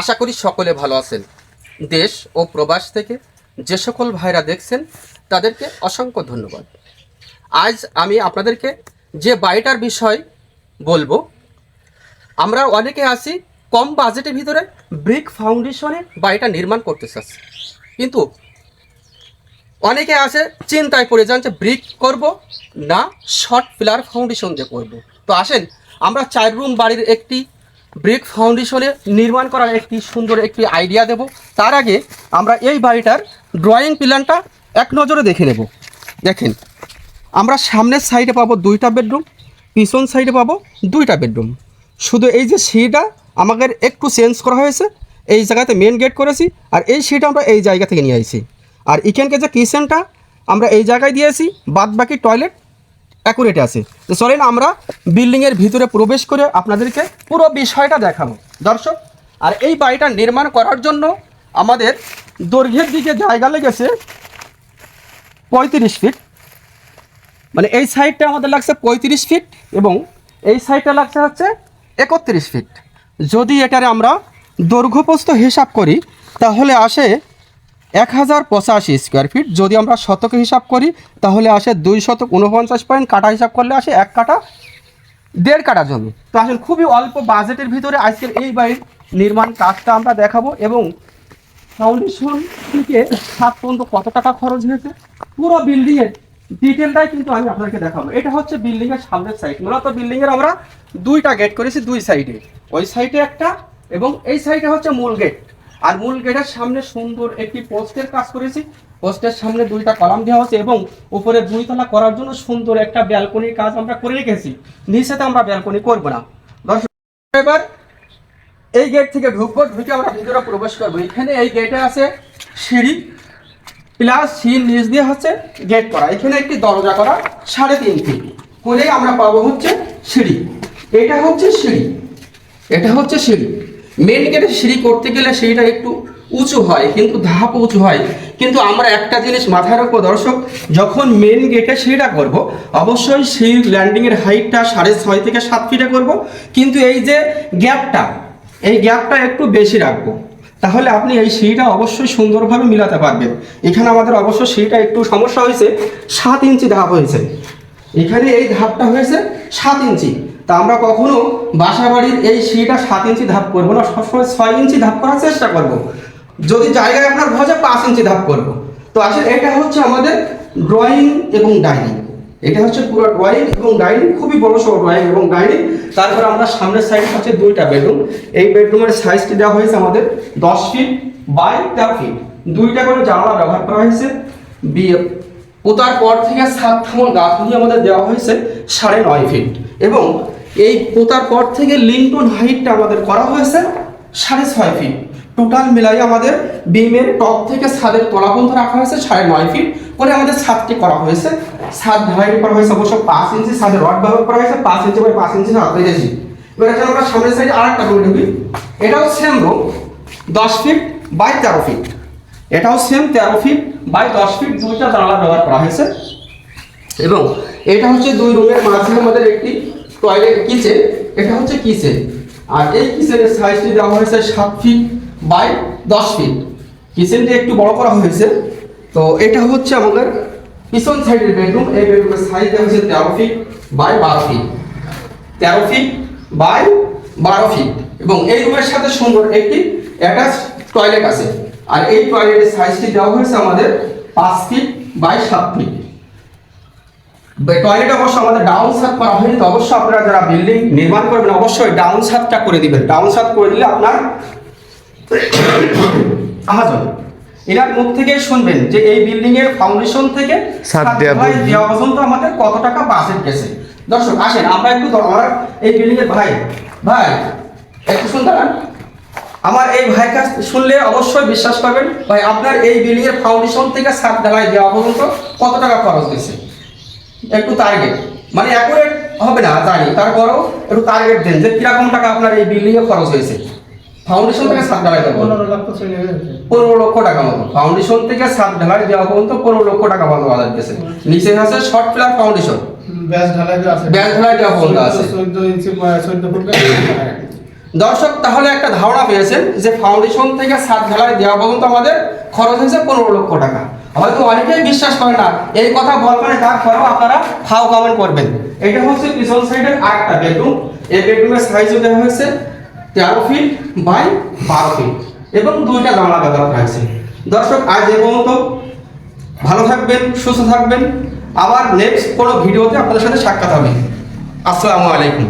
আশা করি সকলে ভালো আছেন। দেশ ও প্রবাস থেকে যে সকল ভাইরা দেখছেন, তাদেরকে অসংখ্য ধন্যবাদ। আজ আমি আপনাদেরকে যে বাড়িটার বিষয় বলব, আমরা অনেকে আছি কম বাজেটের ভিতরে ব্রিক ফাউন্ডেশনে বাড়িটা নির্মাণ করতে চাচ্ছি। কিন্তু অনেকে আছে চিন্তায় পড়ে যান যে ব্রিক করব না, শর্ট পিলার ফাউন্ডেশন দিয়ে করব। তো আসেন, আমরা চার রুম বাড়ির একটি ব্রিক ফাউন্ডেশনে নির্মাণ করার একটি সুন্দর একটি আইডিয়া দেব। তার আগে আমরা এই বাড়িটার ড্রয়িং প্ল্যানটা এক নজরে দেখে নেব। দেখেন, আমরা সামনের সাইডে পাবো দুইটা বেডরুম, পিছন সাইডে পাবো দুইটা বেডরুম। শুধু এই যে সিঁড়িটা আমাদের একটু চেঞ্জ করা হয়েছে, এই জায়গাতে মেন গেট করেছি আর এই সিঁড়িটা আমরা এই জায়গা থেকে নিয়ে আসি আর এখানকে যে কিচেনটা আমরা এই জায়গায় দিয়েছি বাদ বাকি টয়লেট অ্যাকুরেটে আছে। তো চলেন আমরা বিল্ডিংয়ের ভিতরে প্রবেশ করে আপনাদেরকে পুরো বিষয়টা দেখাবো। দর্শক, আর এই বাড়িটা নির্মাণ করার জন্য আমাদের দৈর্ঘ্যের দিকে জায়গা লেগেছে পঁয়ত্রিশ ফিট মানে এই সাইডটা আমাদের লাগছে পঁয়ত্রিশ ফিট এবং এই সাইডটা লাগছে হচ্ছে একত্রিশ ফিট যদি এটারে আমরা দৈর্ঘ্যপ্রস্থ হিসাব করি, তাহলে আসে এক হাজার পঁচাশি স্কোয়ার ফিট যদি আমরা শতকে হিসাব করি, তাহলে আসে দুই শতক উনপঞ্চাশ পয়েন্ট। কাটা হিসাব করলে আসে এক কাটা, দেড় কাটা জমি। তো আসলে খুবই অল্প বাজেটের ভিতরে আজকের এই বাড়ির নির্মাণ কাজটা আমরা দেখাবো এবং ফাউন্ডেশন থেকে সাত পর্যন্ত কত টাকা খরচ হয়েছে, পুরো বিল্ডিং এর ডিটেলটাই কিন্তু আমি আপনাদেরকে দেখাবো। এটা হচ্ছে বিল্ডিং এর সামনের সাইড মূলত বিল্ডিং এর আমরা দুইটা গেট করেছি দুই সাইডে ওই সাইডে একটা এবং এই সাইডে হচ্ছে মূল গেট আর মূল গেটের সামনে সুন্দর একটি পোস্টের কাজ করেছি। পোস্টের সামনে দুইটা কলাম দেওয়া হচ্ছে এবং উপরে দুইতলা করার জন্য সুন্দর একটা ব্যালকনির কাজ আমরা করে রেখেছি। নিচেতে আমরা ব্যালকনি করব না। দর্শক, এবার এই গেট থেকে ঢুকবো, ঢুকে আমরা ভিতরে প্রবেশ করব। এখানে এই গেটে আছে সিঁড়ি প্লাস সিঁড়ির নিচ দিয়ে হচ্ছে গেট করা। এখানে একটি দরজা করা, সাড়ে তিন ফিট করেই আমরা পাবো হচ্ছে সিঁড়ি। এটা হচ্ছে সিঁড়ি। এটা হচ্ছে সিঁড়ি। মেন গেটে সিঁড়ি করতে গেলে সিঁড়িটা একটু উঁচু হয়, কিন্তু ধাপ উঁচু হয়। কিন্তু আমরা একটা জিনিস মাথায় রাখব, দর্শক, যখন মেন গেটে সিঁড়িটা করব, অবশ্যই সেই ল্যান্ডিংয়ের হাইটটা সাড়ে ছয় থেকে সাত ফিটে করব। কিন্তু এই যে গ্যাপটা এই গ্যাপটা একটু বেশি রাখব। তাহলে আপনি এই সিঁড়িটা অবশ্যই সুন্দরভাবে মিলাতে পারবেন। এখানে আমাদের অবশ্য সিঁড়িটা একটু সমস্যা হয়েছে, সাত ইঞ্চি ধাপ হয়েছে। এখানে এই ধাপটা হয়েছে সাত ইঞ্চি। তা আমরা কখনো বাসা বাড়ির এই সিঁড়িটা সাত ইঞ্চি ধাপ করব না, সবসময় ছয় ইঞ্চি ধাপ করার চেষ্টা করব। যদি জায়গায় আপনার ভজে পাঁচ ইঞ্চি ধাপ করব। তো আসলে এটা হচ্ছে আমাদের ড্রয়িং এবং ডাইনিং এটা হচ্ছে পুরো ড্রয়িং এবং ডাইনিং খুবই বড় সড়ো ড্রয়িং এবং ডাইনিং তারপর আমরা সামনের সাইড হচ্ছে দুইটা বেডরুম এই বেডরুমের সাইজটি দেওয়া হয়েছে আমাদের দশ ফিট বাই তেরো ফিট দুইটা করে জানলা ব্যবহার করা হয়েছে। বিয়ে পোতার পর থেকে সাত থামন গাঁথনি আমাদের দেওয়া হয়েছে সাড়ে নয় ফিট এবং এই পোতার পর থেকে লিংটন হাইটটা আমাদের করা হয়েছে সাড়ে ছয় ফিট টোটাল মিলাই আমাদের বিমের টপ থেকে ছাদের তলা পর্যন্ত রাখা হয়েছে সাড়ে নয় ফিট করে আমাদের ছাদটি করা হয়েছে। ছাদ ঢালাই করা হয়েছে অবশ্য পাঁচ ইঞ্চি, ছাদের রড ব্যবহার করা হয়েছে পাঁচ ইঞ্চি বাই পাঁচ ইঞ্চি ছাদ পেয়েছি এবার এখানে আমরা সামনের সাইডে আর একটা রুম ঢুকি। এটাও সেম রুম দশ ফিট বাই তেরো ফিট এটাও সেম তেরো ফিট বাই দশ ফিট দুইটা জানালা ব্যবহার করা হয়েছে। এবং এটা হচ্ছে দুই রুমের মাঝে আমাদের একটি টয়লেট কিচেন এটা হচ্ছে কিচেন আর এই কিচেনের সাইজটি দেওয়া হয়েছে সাত ফিট বাই দশ ফিট কিচেনটি একটু বড় করা হয়েছে। তো এটা হচ্ছে আমাদের পিছন সাইডের বেডরুম এই বেডরুমের সাইজ দেওয়া হয়েছে তেরো ফিট বাই বারো ফিট তেরো ফিট বাই বারো ফিট এবং এই রুমের সাথে সুন্দর একটি অ্যাটাচ টয়লেট আছে। আর এই টয়লেটের সাইজটি দেওয়া হয়েছে আমাদের পাঁচ ফিট বাই সাত ফিট টয়লেট অবশ্য আমাদের ডাউন ছাদ করা হয়নি তো অবশ্যই আপনারা যারা বিল্ডিং নির্মাণ করবেন অবশ্যই ডাউন ছাদটা করে দিবেন। ডাউন ছাদ করে দিলে আপনার আমাজন। এনার মুখ থেকে শুনবেন যে এই বিল্ডিং এর ফাউন্ডেশন থেকে বলবি। দেওয়া পর্যন্ত আমাদের কত টাকা বাজেট গেছে। দর্শক আসেন আমরা একটু আমার এই বিল্ডিং এর ভাই ভাই একটু শুন দাঁড়ান আমার এই ভাই কাছ শুনলে অবশ্যই বিশ্বাস করবেন। ভাই আপনার এই বিল্ডিং এর ফাউন্ডেশন থেকে সাত ঢালাই দেওয়া পর্যন্ত কত টাকা খরচ হয়েছে? একটু টার্গেট মানে অ্যাকুরেট হবে না জানি। তারপরেও একটু টার্গেট দেন যে কীরকম টাকা আপনার এই বিল্ডিং এ খরচ হয়েছে। ফাউন্ডেশন থেকে সাত ঢালাই দেওয়া। পনেরো লক্ষ টাকা মতো। ফাউন্ডেশন থেকে ছাদ ঢালাই দেওয়া পর্যন্ত পনেরো লক্ষ টাকা মতো বাজার গেছে নিচে আছে শর্ট প্লার ফাউন্ডেশন ব্যাস ঢালাই তো আছে। ব্যাস ঢালাই দেওয়া পর্যন্ত আছে। চোদ্দ ইঞ্চি চোদ্দ ফুট দর্শক, তাহলে একটা ধারণা পেয়েছেন যে ফাউন্ডেশন থেকে সাত ঢালাই দেওয়া পর্যন্ত আমাদের খরচ হয়েছে পনেরো লক্ষ টাকা। হয়তো অনেকেই বিশ্বাস করে না, এই কথা বলবেন তারপরেও আপনারা ফাও কমেন্ট করবেন। এটা হচ্ছে পিছন সাইডের আরেকটা বেডরুম এই বেডরুমের সাইজও দেওয়া হয়েছে তেরো ফিট বাই বারো ফিট এবং দুইটা জানলা ব্যবহার হয়েছে। দর্শক, আজ এ পর্যন্ত। ভালো থাকবেন, সুস্থ থাকবেন। আবার নেক্সট কোনো ভিডিওতে আপনাদের সাথে সাক্ষাৎ হবে। আসসালামু আলাইকুম।